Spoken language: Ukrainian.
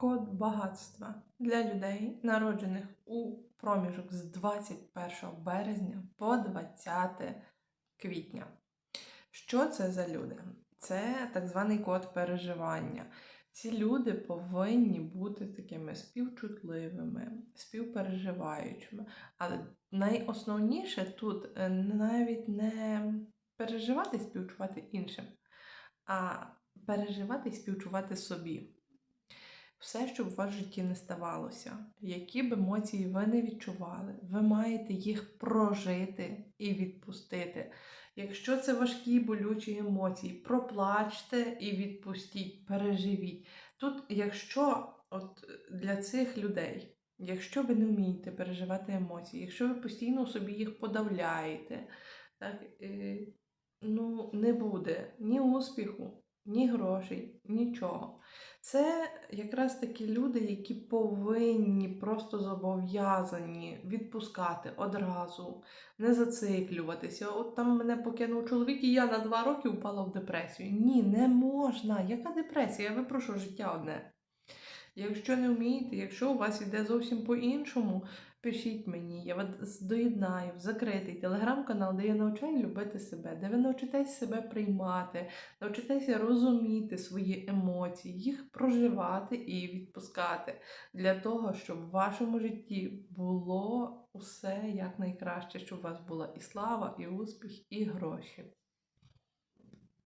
Код багатства для людей, народжених у проміжок з 21 березня по 20 квітня. Що це за люди? Це так званий код переживання. Ці люди повинні бути такими співчутливими, співпереживаючими. Але найосновніше тут е, навіть не переживати співчувати іншим, а переживати і співчувати собі. Все, що в вашому житті не ставалося, які б емоції ви не відчували, ви маєте їх прожити і відпустити. Якщо це важкі болючі емоції, проплачте і відпустіть, переживіть. Тут, якщо от для цих людей, якщо ви не вмієте переживати емоції, якщо ви постійно собі їх подавляєте, так, е, ну, не буде ні успіху, ні грошей, нічого. Це якраз такі люди, які повинні просто зобов'язані відпускати одразу, не зациклюватися. От там мене покинув чоловік, і я на два роки впала в депресію. Ні, не можна. Яка депресія? Я випрошу життя одне. Якщо не вмієте, якщо у вас іде зовсім по-іншому, пишіть мені, я вас доєднаю в закритий телеграм-канал, де я навчаю любити себе, де ви навчитесь себе приймати, навчитеся розуміти свої емоції, їх проживати і відпускати для того, щоб в вашому житті було усе як найкраще, щоб у вас була і слава, і успіх, і гроші.